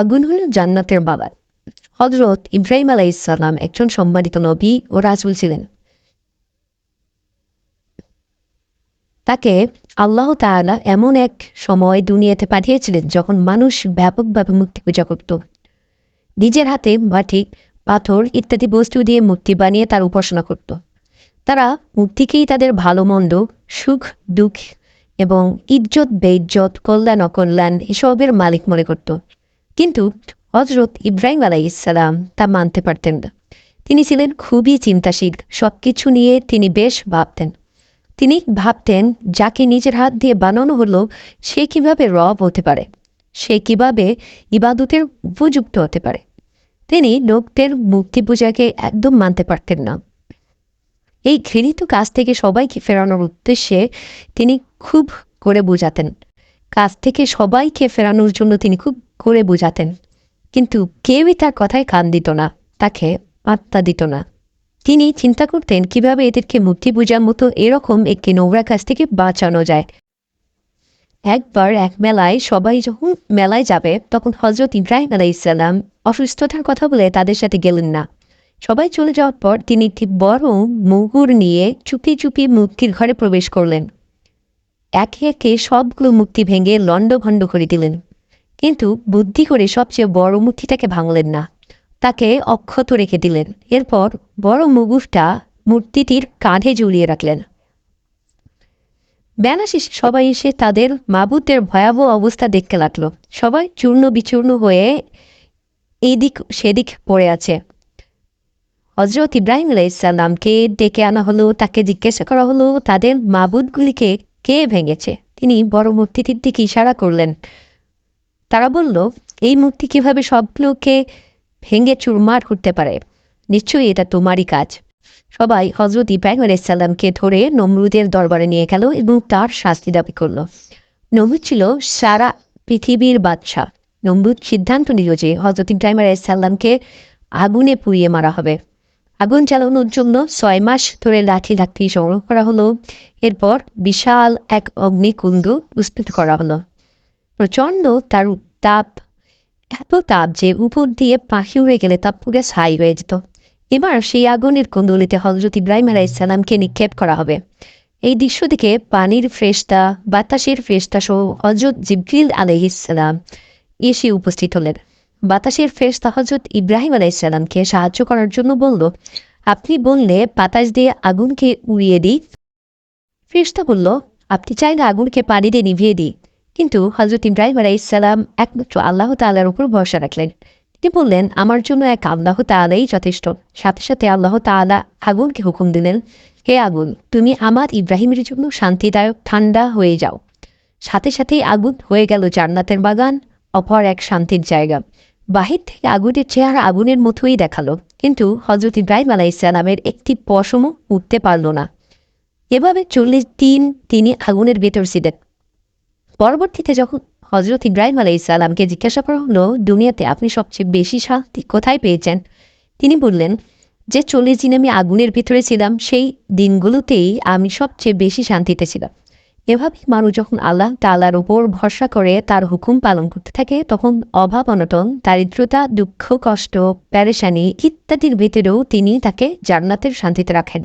আগুন হল জান্নাতের বাবা হজরত ইব্রাহিম আলাইসাল্লাম একজন সম্মানিত নবী ও রাজুল ছিলেন। তাকে আল্লাহ তাআলা এমন এক সময় দুনিয়াতে পাঠিয়েছিলেন যখন মানুষ ব্যাপকভাবে মূর্তি পূজা করত। নিজের হাতে মাটি, পাথর ইত্যাদি বস্তু দিয়ে মূর্তি বানিয়ে তার উপাসনা করত। তারা মূর্তিকেই তাদের ভালো, মন্দ, সুখ, দুঃখ এবং ইজ্জত, বেইজ্জত, কল্যাণ, অকল্যাণ এসবের মালিক মনে করত। কিন্তু হজরত ইব্রাহিম আলাই ইসালাম তা মানতে পারতেন না। তিনি ছিলেন খুবই চিন্তাশীল সব কিছু নিয়ে তিনি বেশ ভাবতেন। তিনি ভাবতেন, যাকে নিজের হাত দিয়ে বানানো হলো, সে কীভাবে রব হতে পারে? সে কীভাবে ইবাদতের উপযুক্ত হতে পারে? তিনি লোকদের মুক্তি পূজাকে একদম মানতে পারতেন না। এই ঘৃণিত কাজ থেকে সবাইকে ফেরানোর উদ্দেশ্যে তিনি খুব করে বোঝাতেন। কাজ থেকে সবাইকে ফেরানোর জন্য তিনি খুব করে বুঝাতেন। কিন্তু কেউই তার কথায় কান দিত না, তাকে পাত্তা দিত না। তিনি চিন্তা করতেন কীভাবে এদেরকে মূর্তি পূজার মতো এরকম একটি নোংরা কাছ থেকে বাঁচানো যায়। একবার এক মেলায় সবাই যখন মেলায় যাবে, তখন হজরত ইব্রাহিম আলাইসাল্লাম অসুস্থতার কথা বলে তাদের সাথে গেলেন না। সবাই চলে যাওয়ার পর তিনি একটি বড় মুগুর নিয়ে চুপি চুপি মুক্তির ঘরে প্রবেশ করলেন। একে একে সবগুলো মুক্তি ভেঙে লণ্ডভণ্ড করে দিলেন। কিন্তু বুদ্ধি করে সবচেয়ে বড় মূর্তিটাকে ভাঙলেন না। তাকে অক্ষত রেখে দিলেন। এরপর বড় মুগুফটা মূর্তিটির কাঁধে ঝুলিয়ে রাখলেন। বেলা শেষে সবাই এসে তাদের মাবুতের ভয়াবহ অবস্থা দেখতে লাগল। সবাই চূর্ণ বিচূর্ণ হয়ে এদিক সেদিক পড়ে আছে। হজরত ইব্রাহিম আলাইসাল্লামকে ডেকে আনা হলো, তাকে জিজ্ঞাসা করা হলো, তাদের মাবুদগুলিকে কে ভেঙেছে? তিনি বড় মূর্তিটির দিকে ইশারা করলেন। তারা বলল, এই মূর্তি কীভাবে সবগুলোকে ভেঙে চুরমার করতে পারে? নিশ্চয়ই এটা তোমারই কাজ। সবাই হজরত ইব্রাহিম আলাইসাল্লামকে ধরে নমরুদের দরবারে নিয়ে গেল এবং তার শাস্তি দাবি করল। নমরুদ ছিল সারা পৃথিবীর বাদশাহ। নমরুদ সিদ্ধান্ত নিল যে হজরত ইব্রাহিম আলাইসাল্লামকে আগুনে পুড়িয়ে মারা হবে। আগুন চালানোর জন্য ছয় মাস ধরে লাঠি লাঠি সংগ্রহ করা হলো। এরপর বিশাল এক অগ্নিকুণ্ড প্রস্তুত করা হলো। প্রচণ্ড তার তাপ, এত তাপ যে উপর দিয়ে পাখি উড়ে গেলে তা পুরো ছাই হয়ে যেত। এবার সেই আগুনের কুণ্ডলিতে হজরত ইব্রাহিম আলাইসাল্লামকে নিক্ষেপ করা হবে। এই দৃশ্য থেকে পানির ফ্রেস্তা বাতাসের ফ্রেস্তা সহ হজরত জিব্রিল আলহিসাল্লাম এসে উপস্থিত হলেন। বাতাসের ফেরেশতা হজরত ইব্রাহিম আলাইসাল্লামকে সাহায্য করার জন্য বলল, আপনি বললে বাতাস দিয়ে আগুনকে উড়িয়ে দিই? ফেরেশতা বলল, আপনি চাইলে আগুনকে পানি দিয়ে নিভিয়ে দিই। কিন্তু হজরত ইব্রাহিম আলাইসাল্লাম একমাত্র আল্লাহ তাল্লার উপর ভরসা রাখলেন। তিনি বললেন, আমার জন্য এক আল্লাহ তালাই যথেষ্ট। সাথে সাথে আল্লাহ তাআলা আগুনকে হুকুম দিলেন, হে আগুন, তুমি আমার ইব্রাহিমের জন্য শান্তিদায়ক ঠান্ডা হয়ে যাও। সাথে সাথেই আগুন হয়ে গেল জান্নাতের বাগান, অপর এক শান্তির জায়গা। বাহির থেকে আগুনের চেহারা আগুনের মতোই দেখাল, কিন্তু হজরত ইব্রাহিম আলাইসালামের একটি পশমও উঠতে পারল না। এভাবে চল্লিশ দিন তিনি আগুনের ভেতর ছিলেন। পরবর্তীতে যখন হজরত ইব্রাহিম আলাইসাল্লামকে জিজ্ঞাসা করা হলো, দুনিয়াতে আপনি সবচেয়ে বেশি শান্তি কোথায় পেয়েছেন? তিনি বললেন, যে চল্লিশ দিন আমি আগুনের ভিতরে ছিলাম, সেই দিনগুলোতেই আমি সবচেয়ে বেশি শান্তিতে ছিলাম। এভাবেই মানুষ যখন আল্লাহ তালার উপর ভরসা করে তার হুকুম পালন করতে থাকে, তখন অভাব, অনটন, দারিদ্রতা, দুঃখ, কষ্ট প্যারেশানি ইত্যাদির ভিতরেও তিনি তাকে জান্নাতের শান্তিতে রাখেন।